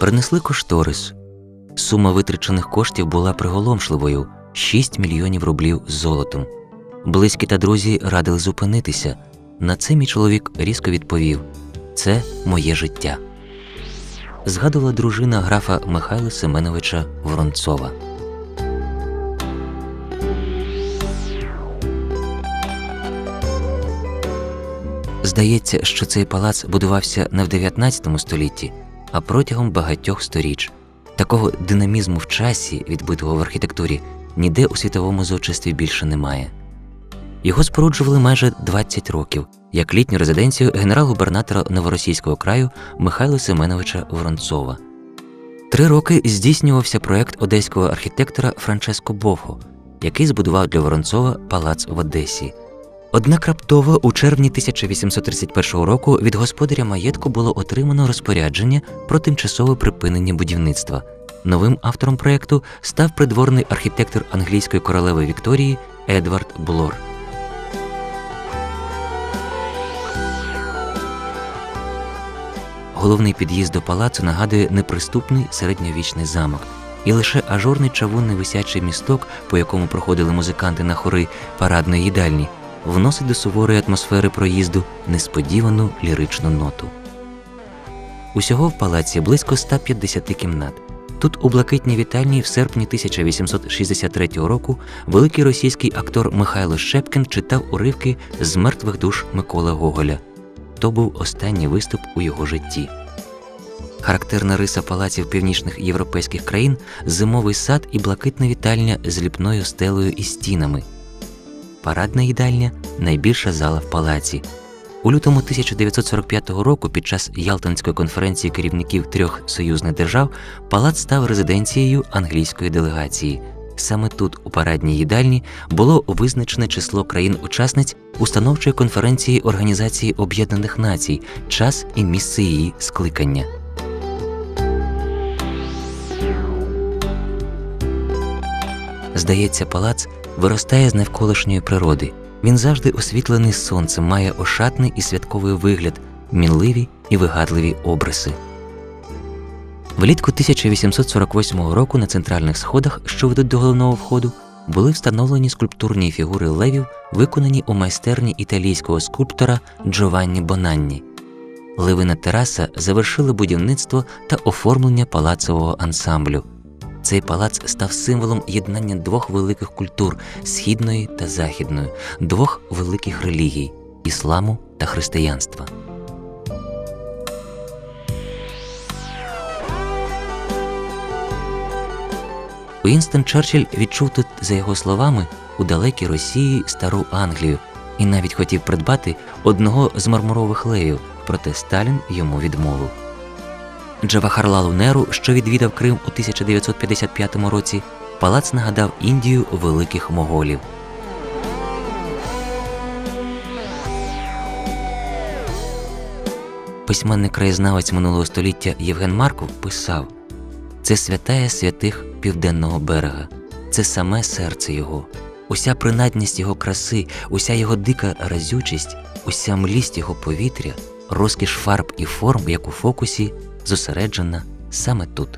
Принесли кошторис. Сума витрачених коштів була приголомшливою 6 мільйонів рублів з золотом. Близькі та друзі радили зупинитися. На це мій чоловік різко відповів: це моє життя. Згадувала дружина графа Михайла Семеновича Воронцова. Здається, що цей палац будувався не в 19 столітті, а протягом багатьох сторіч. Такого динамізму в часі, відбитого в архітектурі, ніде у світовому зодчестві більше немає. Його споруджували майже 20 років як літню резиденцію генерал-губернатора Новоросійського краю Михайла Семеновича Воронцова. Три роки здійснювався проект одеського архітектора Франческо Бохо, який збудував для Воронцова палац в Одесі. Однак раптово у червні 1831 року від господаря маєтку було отримано розпорядження про тимчасове припинення будівництва. Новим автором проєкту став придворний архітектор англійської королеви Вікторії Едвард Блор. Головний під'їзд до палацу нагадує неприступний середньовічний замок, і лише ажурний чавунний висячий місток, по якому проходили музиканти на хори парадної їдальні, вносить до суворої атмосфери проїзду несподівану ліричну ноту. Усього в палаці близько 150 кімнат. Тут у блакитній вітальні в серпні 1863 року великий російський актор Михайло Щепкін читав уривки з мертвих душ Миколи Гоголя. То був останній виступ у його житті. Характерна риса палаців північних європейських країн зимовий сад і блакитна вітальня з ліпною стелею і стінами. Парадна їдальня найбільша зала в палаці. У лютому 1945 року, під час Ялтинської конференції керівників трьох союзних держав, палац став резиденцією англійської делегації. Саме тут, у парадній їдальні, було визначене число країн-учасниць установчої конференції Організації Об'єднаних Націй, час і місце її скликання. Здається, палац виростає з навколишньої природи. Він завжди освітлений сонцем, має ошатний і святковий вигляд, мінливі і вигадливі обриси. Влітку 1848 року на центральних сходах, що ведуть до головного входу, були встановлені скульптурні фігури левів, виконані у майстерні італійського скульптора Джованні Бонанні. Левина тераса завершили будівництво та оформлення палацового ансамблю. Цей палац став символом єднання двох великих культур східної та західної, двох великих релігій ісламу та християнства. Уінстон Черчилль відчув тут, за його словами, у далекій Росії стару Англію і навіть хотів придбати одного з мармурових левів, проте Сталін йому відмовив. Джавахарлалу Неру, що відвідав Крим у 1955 році, палац нагадав Індію великих моголів. Письменник краєзнавець минулого століття Євген Марков писав: це святая святих південного берега, це саме серце його, уся принадність його краси, уся його дика разючість, уся млість його повітря, розкіш фарб і форм, як у фокусі, зосереджена саме тут.